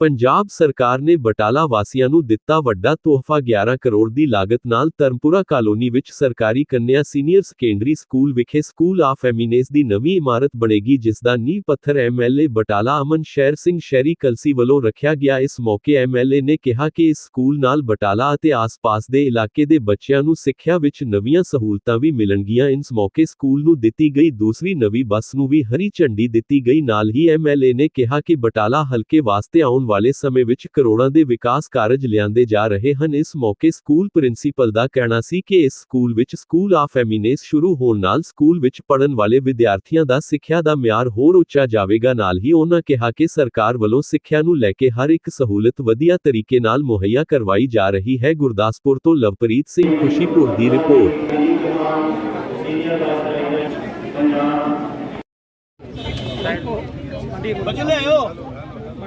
ਪੰਜਾਬ ਸਰਕਾਰ ਨੇ ਬਟਾਲਾ ਵਾਸੀਆਂ ਨੂੰ ਦਿੱਤਾ ਵੱਡਾ ਤੋਹਫਾ 11 ਕਰੋੜ ਦੀ ਲਾਗਤ ਨਾਲ ਧਰਮਪੁਰਾ ਕਾਲੋਨੀ ਵਿੱਚ ਸਰਕਾਰੀ ਕੰਨਿਆ ਸੀਨੀਅਰ ਸੈਕੰਡਰੀ ਸਕੂਲ ਵਿਖੇ ਸਕੂਲ ਆਫ ਐਮਿਨੇਸ ਦੀ ਨਵੀਂ ਇਮਾਰਤ ਬਣੇਗੀ, ਜਿਸ ਦਾ ਨੀਂਹ ਪੱਥਰ ਐਮਐਲਏ ਬਟਾਲਾ ਅਮਨ ਸ਼ਹਿਰ ਸਿੰਘ ਸ਼ਹਿਰੀ ਕਲਸੀ ਵੱਲੋਂ ਰੱਖਿਆ ਗਿਆ। ਇਸ ਮੌਕੇ ਐਮਐਲਏ ਨੇ ਕਿਹਾ ਕਿ ਇਸ ਸਕੂਲ ਨਾਲ ਬਟਾਲਾ ਅਤੇ ਆਸ-ਪਾਸ ਦੇ ਇਲਾਕੇ ਦੇ ਬੱਚਿਆਂ ਨੂੰ ਸਿੱਖਿਆ ਵਿੱਚ ਨਵੀਆਂ ਸਹੂਲਤਾਂ ਵੀ ਮਿਲਣਗੀਆਂ। ਇਸ ਮੌਕੇ ਸਕੂਲ ਨੂੰ ਦਿੱਤੀ ਗਈ ਦੂਸਰੀ ਨਵੀਂ ਬੱਸ ਨੂੰ ਵੀ ਹਰੀ ਝੰਡੀ ਦਿੱਤੀ ਗਈ। ਨਾਲ ਹੀ ਐਮਐਲਏ ਨੇ ਕਿਹਾ ਕਿ ਬਟਾਲਾ ਹਲਕੇ ਵਾਸਤੇ ਆਉਣ ਵਾਲੇ ਸਮੇਂ ਵਿੱਚ ਕਰੋੜਾਂ ਦੇ ਵਿਕਾਸ ਕਾਰਜ ਲਿਆਂਦੇ ਜਾ ਰਹੇ ਹਨ। ਇਸ ਮੌਕੇ ਸਕੂਲ ਪ੍ਰਿੰਸੀਪਲ ਦਾ ਕਹਿਣਾ ਸੀ ਕਿ ਇਸ ਸਕੂਲ ਵਿੱਚ ਸਕੂਲ ਆਫ ਐਮਿਨੇਸ ਸ਼ੁਰੂ ਹੋਣ ਨਾਲ ਸਕੂਲ ਵਿੱਚ ਪੜ੍ਹਨ ਵਾਲੇ ਵਿਦਿਆਰਥੀਆਂ ਦਾ ਸਿੱਖਿਆ ਦਾ ਮਿਆਰ ਹੋਰ ਉੱਚਾ ਜਾਵੇਗਾ। ਨਾਲ ਹੀ ਉਹਨਾਂ ਕਿਹਾ ਕਿ ਸਰਕਾਰ ਵੱਲੋਂ ਸਿੱਖਿਆ ਨੂੰ ਲੈ ਕੇ ਹਰ ਇੱਕ ਸਹੂਲਤ ਵਧੀਆ ਤਰੀਕੇ ਨਾਲ ਮੁਹੱਈਆ ਕਰਵਾਈ ਜਾ ਰਹੀ ਹੈ। ਗੁਰਦਾਸਪੁਰ ਤੋਂ ਲਵਪ੍ਰੀਤ ਸਿੰਘ ਖੁਸ਼ੀਪੁਰ ਦੀ ਰਿਪੋਰਟ।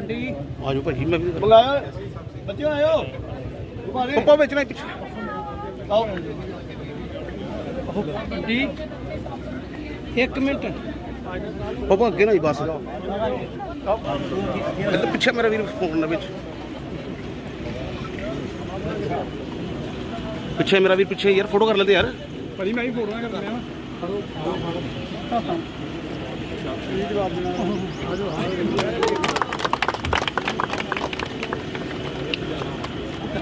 ਆਓ ਆਜੋ ਭਾਜੀ ਮੈਂ ਵੀ ਬੁਲਾਇਆ ਬੱਚੇ ਆਇਓ। ਉਪਾਰੇ ਪੱਪਾ ਵਿੱਚ ਨਾ ਪਿੱਛੇ ਆਓ। ਜੀ। ਇੱਕ ਮਿੰਟ। ਪੱਪਾ ਅੱਗੇ ਨਾ ਹੀ ਬਸ। ਇੱਧਰ ਪਿੱਛੇ ਮੇਰਾ ਵੀਰ ਫੋਨ ਨਾ ਵਿੱਚ। ਪਿੱਛੇ ਮੇਰਾ ਵੀਰ ਪਿੱਛੇ ਯਾਰ ਫੋਟੋ ਕਰ ਲੈਂਦੇ ਯਾਰ। ਭਾਜੀ ਮੈਂ ਵੀ ਫੋਟੋਆਂ ਕਰ ਰਿਹਾ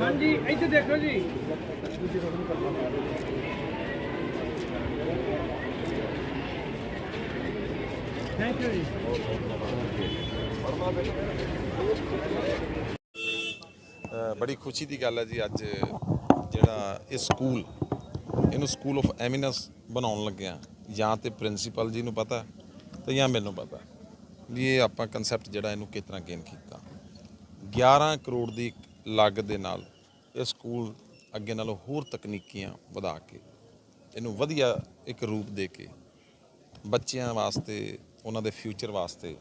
ਹਾਂਜੀ ਇੱਥੇ ਦੇਖੋ ਜੀ। ਥੈਂਕ ਯੂ ਜੀ ਬੜੀ ਖੁਸ਼ੀ ਦੀ ਗੱਲ ਹੈ ਜੀ ਅੱਜ ਜਿਹੜਾ ਇਹ ਸਕੂਲ, ਇਹਨੂੰ ਸਕੂਲ ਆਫ ਐਮਿਨੈਂਸ ਬਣਾਉਣ ਲੱਗਿਆ ਜਾਂ ਤੇ ਪ੍ਰਿੰਸੀਪਲ ਜੀ ਨੂੰ ਪਤਾ ਤੇ ਜਾਂ ਮੈਨੂੰ ਪਤਾ ਵੀ ਇਹ ਆਪਾਂ ਕਨਸੈਪਟ ਜਿਹੜਾ ਇਹਨੂੰ ਕਿਸ ਤਰ੍ਹਾਂ ਗੇਨ ਕੀਤਾ। 11 ਕਰੋੜ ਦੀ ਲਾਗਤ ਦੇ ਨਾਲ ਇਹ ਸਕੂਲ ਅੱਗੇ ਨਾਲੋਂ ਹੋਰ ਤਕਨੀਕੀਆਂ ਵਧਾ ਕੇ, ਇਹਨੂੰ ਵਧੀਆ ਇੱਕ ਰੂਪ ਦੇ ਕੇ ਬੱਚਿਆਂ ਵਾਸਤੇ ਉਹਨਾਂ ਦੇ ਫਿਊਚਰ ਵਾਸਤੇ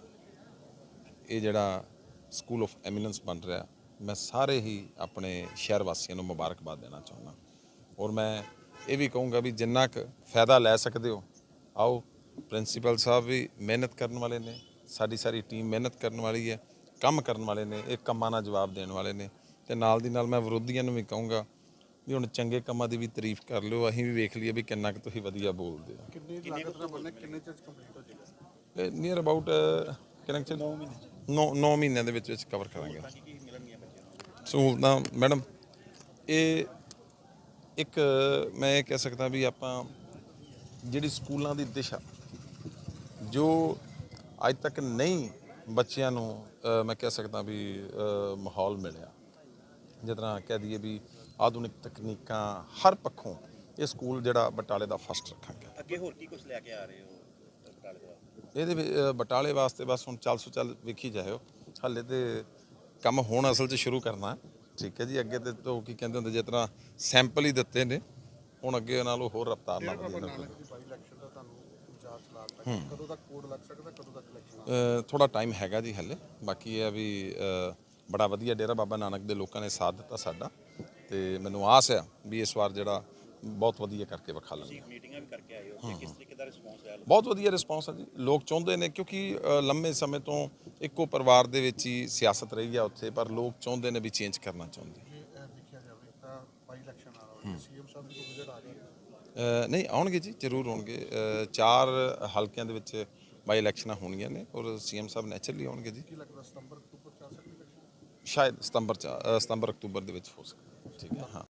ਇਹ ਜਿਹੜਾ ਸਕੂਲ ਆਫ ਐਮੀਨੈਂਸ ਬਣ ਰਿਹਾ, ਮੈਂ ਸਾਰੇ ਹੀ ਆਪਣੇ ਸ਼ਹਿਰ ਵਾਸੀਆਂ ਨੂੰ ਮੁਬਾਰਕਬਾਦ ਦੇਣਾ ਚਾਹੁੰਦਾ। ਔਰ ਮੈਂ ਇਹ ਵੀ ਕਹੂੰਗਾ ਵੀ ਜਿੰਨਾ ਕੁ ਫਾਇਦਾ ਲੈ ਸਕਦੇ ਹੋ, ਆਓ ਪ੍ਰਿੰਸੀਪਲ ਸਾਹਿਬ ਵੀ ਮਿਹਨਤ ਕਰਨ ਵਾਲੇ ਨੇ, ਸਾਡੀ ਸਾਰੀ ਟੀਮ ਮਿਹਨਤ ਕਰਨ ਵਾਲੀ ਹੈ, ਕੰਮ ਕਰਨ ਵਾਲੇ ਨੇ, ਇਹ ਕੰਮਾਂ ਨਾਲ ਜਵਾਬ ਦੇਣ ਵਾਲੇ ਨੇ। ਤੇ ਨਾਲ ਦੀ ਨਾਲ ਮੈਂ ਵਿਰੋਧੀਆਂ ਨੂੰ ਵੀ ਕਹੂੰਗਾ ਵੀ ਹੁਣ ਚੰਗੇ ਕੰਮਾਂ ਦੀ ਵੀ ਤਾਰੀਫ ਕਰ ਲਿਓ, ਅਸੀਂ ਵੀ ਵੇਖ ਲਈਏ ਵੀ ਕਿੰਨਾ ਕੁ ਤੁਸੀਂ ਵਧੀਆ ਬੋਲਦੇ ਹੋ। ਕਿੰਨੇ ਲਾਗਤ ਦਾ ਬਣਨਾ ਕਿੰਨੇ ਚ ਕੰਪਲੀਟ ਹੋ ਜਾਏਗਾ? ਨੀਅਰ ਅਬਾਊਟ ਕਿੰਨੇ ਚ 9 ਮਹੀਨੇ। 9 9 ਮਹੀਨਿਆਂ ਦੇ ਵਿੱਚ ਵਿੱਚ ਕਵਰ ਕਰਾਂਗੇ। ਸਹੂਲਤਾਂ ਮੈਡਮ ਇਹ ਇੱਕ ਮੈਂ ਇਹ ਕਹਿ ਸਕਦਾ ਵੀ ਆਪਾਂ ਜਿਹੜੀ ਸਕੂਲਾਂ ਦੀ ਦਿਸ਼ਾ ਜੋ ਅੱਜ ਤੱਕ ਨਹੀਂ ਬੱਚਿਆਂ ਨੂੰ ਮੈਂ ਕਹਿ ਸਕਦਾ ਵੀ ਮਾਹੌਲ ਮਿਲਿਆ। ਜਿਸ ਤਰ੍ਹਾਂ ਕਹਿ ਦਈਏ ਵੀ ਆਧੁਨਿਕ ਤਕਨੀਕਾਂ ਹਰ ਪੱਖੋਂ ਇਹ ਸਕੂਲ ਜਿਹੜਾ ਬਟਾਲੇ ਦਾ ਫਸਟ ਰੱਖਾਂਗੇ। ਅੱਗੇ ਹੋਰ ਕੀ ਕੁਝ ਲੈ ਕੇ ਆ ਰਹੇ ਹੋ ਬਟਾਲੇ ਤੋਂ ਇਹਦੇ ਵਿੱਚ, ਬਟਾਲੇ ਵਾਸਤੇ ਬਸ ਹੁਣ ਚੱਲ ਸੋ ਚੱਲ ਵੇਖੀ ਜਾਇਓ। ਹਾਲੇ ਤੇ ਕੰਮ ਹੁਣ ਅਸਲ 'ਚ ਸ਼ੁਰੂ ਕਰਨਾ ਹੈ। ਠੀਕ ਹੈ ਜੀ ਅੱਗੇ ਤੇ ਉਹ ਕੀ ਕਹਿੰਦੇ ਹੁੰਦੇ ਜਿਸ ਤਰ੍ਹਾਂ ਸੈਂਪਲ ਹੀ ਦਿੱਤੇ ਨੇ ਹੁਣ ਅੱਗੇ ਨਾਲੋਂ ਹੋਰ ਰਫਤਾਰ ਨਾਲ ਵਧੀਆ ਨਿਕਲੂ। ਅ, ਥੋੜਾ ਟਾਈਮ ਹੈਗਾ ਜੀ ਹਲੇ। ਬਾਕੀ ਇਹ ਆ ਵੀ ਬੜਾ ਵਧੀਆ ਡੇਰਾ ਬਾਬਾ ਨਾਨਕ ਦੇ ਲੋਕਾਂ ਨੇ ਸਾਥ ਦਿੱਤਾ ਸਾਡਾ। ਤੇ ਮੈਨੂੰ ਆਸ ਆ ਵੀ ਇਸ ਵਾਰ ਜਿਹੜਾ ਬਹੁਤ ਵਧੀਆ ਕਰਕੇ ਵਿਖਾ ਲਾਂਗੇ ਮੀਟਿੰਗਾਂ ਵੀ ਕਰਕੇ ਆਏ ਹੋ ਕਿਸ ਤਰੀਕੇ ਦਾ ਰਿਸਪੌਂਸ ਆਇਆ? ਬਹੁਤ ਵਧੀਆ ਰਿਸਪੌਂਸ ਹੈ ਜੀ। ਲੋਕ ਚਾਹੁੰਦੇ ਨੇ ਕਿਉਂਕਿ ਲੰਮੇ ਸਮੇਂ ਤੋਂ ਇੱਕੋ ਪਰਿਵਾਰ ਦੇ ਵਿੱਚ ਹੀ ਸਿਆਸਤ ਰਹੀ ਆ ਉੱਥੇ ਪਰ ਲੋਕ ਚਾਹੁੰਦੇ ਨੇ ਵੀ ਚੇਂਜ ਕਰਨਾ ਚਾਹੁੰਦੇ ਨਹੀਂ ਆਉਣਗੇ ਜੀ ਜ਼ਰੂਰ ਆਉਣਗੇ। ਚਾਰ ਹਲਕਿਆਂ ਦੇ ਵਿੱਚ ਬਾਈ ਇਲੈਕਸ਼ਨਾਂ ਹੋਣੀਆਂ ਨੇ ਔਰ ਸੀਐਮ ਸਾਹਿਬ ਨੈਚੁਰਲੀ ਆਉਣਗੇ ਜੀ। ਸ਼ਾਇਦ ਸਤੰਬਰ ਸਤੰਬਰ ਅਕਤੂਬਰ ਦੇ ਵਿੱਚ ਹੋ ਸਕਦਾ ਠੀਕ ਹੈ ਹਾਂ।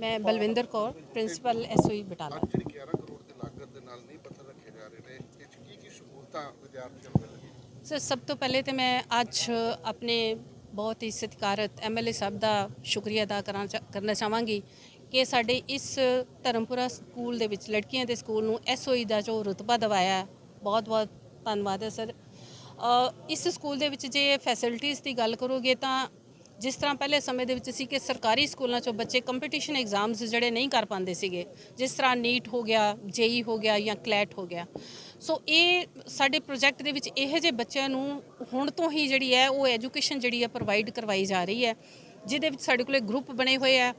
ਮੈਂ ਬਲਵਿੰਦਰ ਕੌਰ ਪ੍ਰਿੰਸੀਪਲ ਐਸਓਈ ਬਟਾਲਾ। ਜਿਹੜੀ 11 ਕਰੋੜ ਦੀ ਲਾਗਤ ਦੇ ਨਾਲ ਨਹੀਂ ਪੱਥਰ ਰੱਖੇ ਜਾ ਰਹੇ ਨੇ ਇਹ 'ਚ ਕੀ ਕੀ ਸਹੂਲਤਾਂ ਵਿਦਿਆਰਥੀਆਂ ਨੂੰ ਮਿਲਣਗੀਆਂ? ਸਰ ਸਭ ਤੋਂ ਪਹਿਲੇ ਤੇ ਮੈਂ ਅੱਜ ਆਪਣੇ ਬਹੁਤ ਹੀ ਸਤਿਕਾਰਤ ਐਮਐਲਏ ਸਾਹਿਬ ਦਾ ਸ਼ੁਕਰੀਆ ਅਦਾ ਕਰਨਾ ਚਾਹਾਂਗੀ ਕਿ ਸਾਡੇ ਇਸ ਧਰਮਪੁਰਾ ਸਕੂਲ ਦੇ ਵਿੱਚ ਲੜਕੀਆਂ ਦੇ ਸਕੂਲ ਨੂੰ ਐਸਓਈ ਦਾ ਜੋ ਰੁਤਬਾ ਦਿਵਾਇਆ ਬਹੁਤ ਬਹੁਤ ਧੰਨਵਾਦ ਹੈ ਸਰ। ਇਸ ਸਕੂਲ ਦੇ ਵਿੱਚ ਜੇ ਫੈਸਿਲਿਟੀਆਂ ਦੀ ਗੱਲ ਕਰੋਗੇ ਤਾਂ ਜਿਸ ਤਰ੍ਹਾਂ ਪਹਿਲੇ ਸਮੇਂ ਦੇ ਵਿੱਚ ਸੀ ਕਿ ਸਰਕਾਰੀ ਸਕੂਲਾਂ 'ਚੋਂ ਬੱਚੇ ਕੰਪੀਟੀਸ਼ਨ ਐਗਜ਼ਾਮਸ ਜਿਹੜੇ ਨਹੀਂ ਕਰ ਪਾਉਂਦੇ ਸੀਗੇ, ਜਿਸ ਤਰ੍ਹਾਂ ਨੀਟ ਹੋ ਗਿਆ, ਜੇਈ ਹੋ ਗਿਆ ਜਾਂ ਕਲੈਟ ਹੋ ਗਿਆ। ਸੋ ਇਹ ਸਾਡੇ ਪ੍ਰੋਜੈਕਟ ਦੇ ਵਿੱਚ ਇਹੋ ਜਿਹੇ ਬੱਚਿਆਂ ਨੂੰ ਹੁਣ ਤੋਂ ਹੀ ਜਿਹੜੀ ਹੈ, ਉਹ ਐਜੂਕੇਸ਼ਨ ਜਿਹੜੀ ਹੈ ਪ੍ਰੋਵਾਈਡ ਕਰਵਾਈ ਜਾ ਰਹੀ ਹੈ। ਜਿਹਦੇ ਵਿੱਚ ਸਾਡੇ ਕੋਲੇ ਗਰੁੱਪ ਬਣੇ ਹੋਏ ਆ।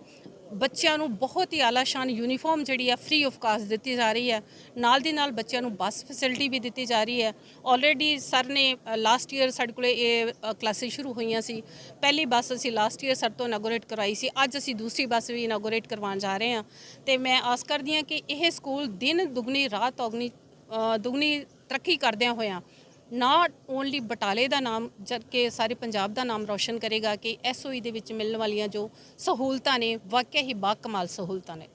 ਬੱਚਿਆਂ ਨੂੰ ਬਹੁਤ ਹੀ ਆਲਾਸ਼ਾਨ ਯੂਨੀਫਾਰਮ ਜਿਹੜੀ ਆ ਫ੍ਰੀ ਆਫ ਕਾਸਟ ਦਿੱਤੀ ਜਾ ਰਹੀ ਹੈ ਨਾਲ ਦੀ ਨਾਲ ਬੱਚਿਆਂ ਨੂੰ ਬੱਸ ਫੈਸਿਲਿਟੀ ਵੀ ਦਿੱਤੀ ਜਾ ਰਹੀ ਹੈ ਆਲਰੇਡੀ ਸਰ ਨੇ ਲਾਸਟ ਈਅਰ ਸਾਡੇ ਕੋਲੇ ਇਹ ਕਲਾਸਿਸ ਸ਼ੁਰੂ ਹੋਈਆਂ ਸੀ। ਪਹਿਲੀ ਬੱਸ ਅਸੀਂ ਲਾਸਟ ਈਅਰ ਸਰ ਤੋਂ ਇਨਾਗੋਰੇਟ ਕਰਵਾਈ ਸੀ। ਅੱਜ ਅਸੀਂ ਦੂਸਰੀ ਬੱਸ ਵੀ ਇਨਾਗੋਰੇਟ ਕਰਵਾਉਣ ਜਾ ਰਹੇ ਹਾਂ। ਤੇ ਮੈਂ ਆਸ ਕਰਦੀ ਹਾਂ ਕਿ ਇਹ ਸਕੂਲ ਦਿਨ ਦੁਗਣੀ ਰਾਤ ਔਗਣੀ ਅ, ਦੁਗਣੀ ਤਰੱਕੀ ਕਰਦਿਆਂ ਹੋਇਆਂ ਨਾਟ ਓਨਲੀ ਬਟਾਲੇ ਦਾ ਨਾਮ, ਜਦਕਿ ਸਾਰੇ ਪੰਜਾਬ ਦਾ ਨਾਮ ਰੌਸ਼ਨ ਕਰੇਗਾ ਕਿ ਐਸਓਈ ਦੇ ਵਿੱਚ ਮਿਲਣ ਵਾਲੀਆਂ ਜੋ ਸਹੂਲਤਾਂ ਨੇ, ਵਾਕਿਆ ਹੀ ਬਾ ਕਮਾਲ ਸਹੂਲਤਾਂ ਨੇ।